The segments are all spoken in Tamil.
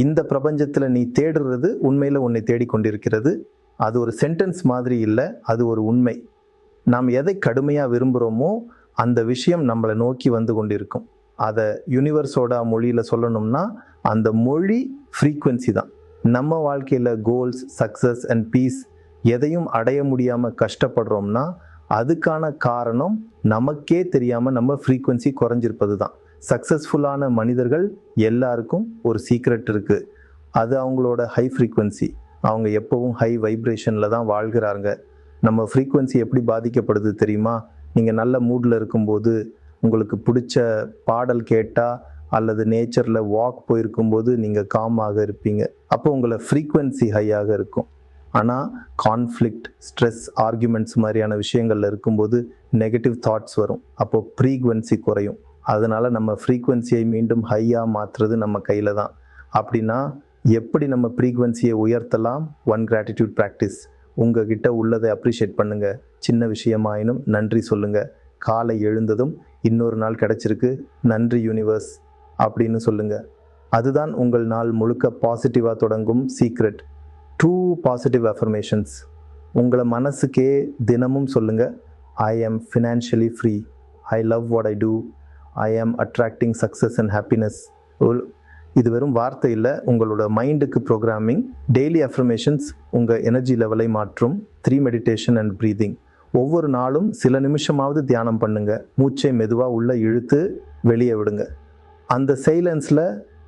இந்த பிரபஞ்சத்தில் நீ தேடுறது உண்மையில் உன்னை தேடிக்கொண்டிருக்கிறது. அது ஒரு சென்டென்ஸ் மாதிரி இல்லை அது ஒரு உண்மை. நாம் எதை கடுமையாக விரும்புகிறோமோ அந்த விஷயம் நம்மளை நோக்கி வந்து கொண்டிருக்கும். அதை யூனிவர்ஸோட மொழியில் சொல்லணும்னா அந்த மொழி ஃப்ரீக்குவென்சி தான். நம்ம வாழ்க்கையில் கோல்ஸ் சக்ஸஸ் அண்ட் பீஸ் எதையும் அடைய முடியாமல் கஷ்டப்படுறோம்னா அதுக்கான காரணம் நமக்கே தெரியாமல் நம்ம ஃப்ரீக்குவென்சி குறைஞ்சிருப்பது தான். சக்ஸஸ்ஃபுல்லான மனிதர்கள் எல்லாருக்கும் ஒரு சீக்ரெட் இருக்குது அது அவங்களோட ஹை ஃப்ரீக்குவென்சி அவங்க எப்போவும் ஹை வைப்ரேஷனில் தான் வாழ்கிறாங்க. நம்ம ஃப்ரீக்குவென்சி எப்படி பாதிக்கப்படுது தெரியுமா? நீங்கள் நல்ல மூடில் இருக்கும்போது உங்களுக்கு பிடிச்ச பாடல் கேட்டால் அல்லது நேச்சரில் வாக் போயிருக்கும்போது நீங்கள் காமாக இருப்பீங்க. அப்போ உங்களை ஃப்ரீக்குவென்சி ஹையாக இருக்கும். ஆனால் கான்ஃப்ளிக்ட் ஸ்ட்ரெஸ் ஆர்குமெண்ட்ஸ் மாதிரியான விஷயங்கள்ல இருக்கும்போது நெகட்டிவ் தாட்ஸ் வரும். அப்போது ஃப்ரீக்வன்சி குறையும். அதனால் நம்ம ஃப்ரீக்குவென்சியை மீண்டும் ஹையாக மாற்றுறது நம்ம கையில் தான். அப்படின்னா எப்படி நம்ம ஃப்ரீக்குவென்சியை உயர்த்தலாம்? ஒன் கிராட்டிடியூட் ப்ராக்டிஸ் உங்ககிட்ட உள்ளதை அப்ரிஷியேட் பண்ணுங்கள் சின்ன விஷயமாயினும் நன்றி சொல்லுங்கள் காலை எழுந்ததும் இன்னொரு நாள் கிடச்சிருக்கு. நன்றி யூனிவர்ஸ் அப்படின்னு சொல்லுங்கள் அதுதான் உங்கள் நாள் முழுக்க பாசிட்டிவாக தொடங்கும் சீக்ரெட் டூ பாசிட்டிவ் அஃபர்மேஷன்ஸ் உங்களை மனசுக்கே தினமும் சொல்லுங்கள் I am financially free I love what I do I am attracting success and happiness இது வெறும் வார்த்தை இல்லை. உங்களோட மைண்டுக்கு ப்ரோக்ராமிங் டெய்லி அஃபர்மேஷன்ஸ் உங்கள் எனர்ஜி லெவலை மாற்றும். த்ரீ மெடிடேஷன் அண்ட் ப்ரீதிங் ஒவ்வொரு நாளும் சில நிமிஷமாவது தியானம் பண்ணுங்க. மூச்சை மெதுவாக உள்ளே இழுத்து வெளியே விடுங்க. அந்த சைலன்ஸில்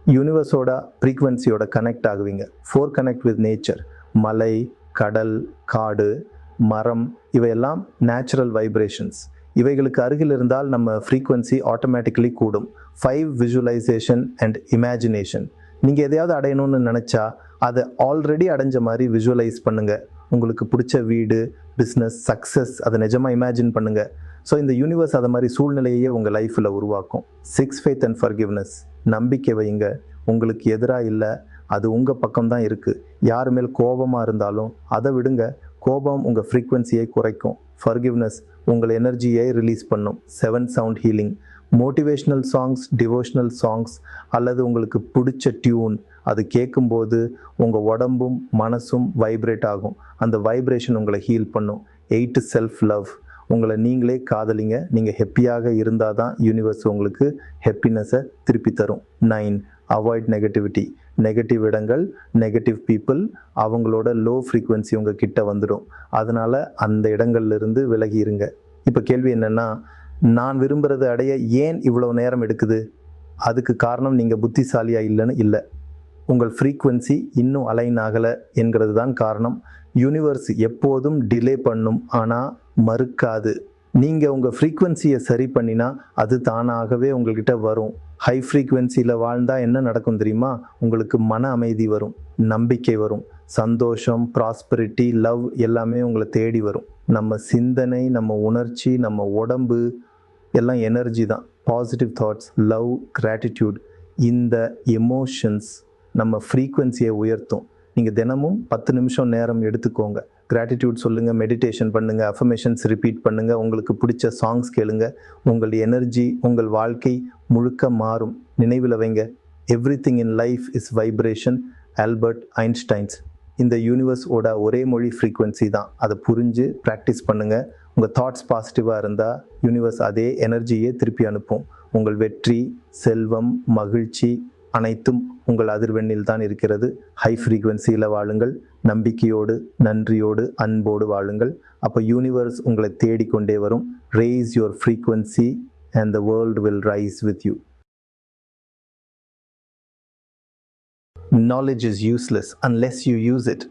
யூனிவர்ஸோட ஃப்ரீக்வன்சியோட கனெக்ட் ஆகுவீங்க. ஃபோர் கனெக்ட் வித் நேச்சர் மலை கடல் காடு மரம் இவையெல்லாம் நேச்சுரல் வைப்ரேஷன்ஸ் இவைகளுக்கு அருகில் இருந்தால் நம்ம ஃப்ரீக்குவென்சி ஆட்டோமேட்டிக்கலி கூடும். ஃபைவ் விஜுவலைசேஷன் அண்ட் இமேஜினேஷன் நீங்கள் எதையாவது அடையணும்னு நினச்சா அதை ஆல்ரெடி அடைஞ்ச மாதிரி விஜுவலைஸ் பண்ணுங்கள் உங்களுக்கு பிடிச்ச வீடு பிஸ்னஸ் சக்ஸஸ் அதை நிஜமாக இமேஜின் பண்ணுங்கள் ஸோ இந்த யூனிவர்ஸ் அதை மாதிரி சூழ்நிலையே உங்கள் லைஃப்பில் உருவாக்கும். சிக்ஸ் ஃபேத் அண்ட் ஃபர்கிவ்னஸ் நம்பிக்கை வைங்க உங்களுக்கு எதிராக இல்லை அது உங்கள் பக்கம்தான் இருக்குது யார் மேல் கோபமாக இருந்தாலும் அதை விடுங்க. கோபம் உங்கள் ஃப்ரீக்குவென்சியை குறைக்கும். ஃபர்கிவ்னஸ் உங்கள் எனர்ஜியை ரிலீஸ் பண்ணும். Seven sound healing motivational songs devotional songs அல்லது உங்களுக்கு பிடிச்ச டியூன் அது கேட்கும்போது உங்கள் உடம்பும் மனசும் வைப்ரேட் ஆகும். அந்த வைப்ரேஷன் உங்களை ஹீல் பண்ணும். எயிட் செல்ஃப் லவ் உங்களை நீங்களே காதலிங்க. நீங்கள் ஹெப்பியாக இருந்தால் தான் யூனிவர்ஸ் உங்களுக்கு ஹெப்பினஸை திருப்பி தரும். நைன் அவாய்ட் நெகட்டிவிட்டி நெகட்டிவ் இடங்கள் நெகட்டிவ் பீப்புள் அவங்களோட லோ ஃப்ரீக்குவென்சி உங்கள் கிட்ட வந்துடும். அதனால் அந்த இடங்கள்லேருந்து விலகி இருங்க. இப்போ கேள்வி என்னென்னா நான் விரும்புகிறத அடைய ஏன் இவ்வளோ நேரம் எடுக்குது? அதுக்கு காரணம் நீங்கள் புத்திசாலியாக இல்லைன்னு இல்லை. உங்கள் ஃப்ரீக்குவென்சி இன்னும் அலைன் ஆகலை என்கிறது தான் காரணம். யூனிவர்ஸ் எப்போதும் டிலே பண்ணும் ஆனால் மறுக்காது. நீங்கள் உங்கள் ஃப்ரீக்குவென்சியை சரி பண்ணினா அது தானாகவே உங்கள்கிட்ட வரும். ஹை ஃப்ரீக்குவென்சியில் வாழ்ந்தால் என்ன நடக்கும் தெரியுமா? உங்களுக்கு மன அமைதி வரும் நம்பிக்கை வரும் சந்தோஷம் ப்ராஸ்பரிட்டி லவ் எல்லாமே உங்களை தேடி வரும். நம்ம சிந்தனை நம்ம உணர்ச்சி நம்ம உடம்பு எல்லாம் எனர்ஜி தான். பாசிட்டிவ் தாட்ஸ் லவ் கிராட்டிடியூட் இந்த எமோஷன்ஸ் நம்ம ஃப்ரீக்குவென்சியை உயர்த்தும். நீங்கள் தினமும் பத்து நிமிஷம் நேரம் எடுத்துக்கோங்க. கிராட்டிடியூட் சொல்லுங்கள் மெடிடேஷன் பண்ணுங்கள் அஃபர்மேஷன்ஸ் ரிப்பீட் பண்ணுங்கள் உங்களுக்கு பிடிச்ச சாங்ஸ் கேளுங்க. உங்கள் எனர்ஜி உங்கள் வாழ்க்கை முழுக்க மாறும். நினைவில் வைங்க. Everything in life is vibration Albert Einstein's இந்த யூனிவர்ஸோட ஒரே மொழி ஃப்ரீக்குவென்சி தான். அதை புரிஞ்சு ப்ராக்டிஸ் பண்ணுங்கள் உங்கள் தாட்ஸ் பாசிட்டிவாக இருந்தால் யூனிவர்ஸ் அதே எனர்ஜியே திருப்பி அனுப்பும். உங்கள் வெற்றி செல்வம் மகிழ்ச்சி அனைத்தும் உங்கள் அதிர்வெண்ணில் தான் இருக்கிறது. ஹை ஃப்ரீக்குவென்சியில் வாழுங்கள். நம்பிக்கையோடு நன்றியோடு அன்போடு வாழுங்கள். அப்போ யூனிவர்ஸ் உங்களை தேடிக்கொண்டே வரும். Raise your frequency and the world will rise with you Knowledge is useless unless you use it.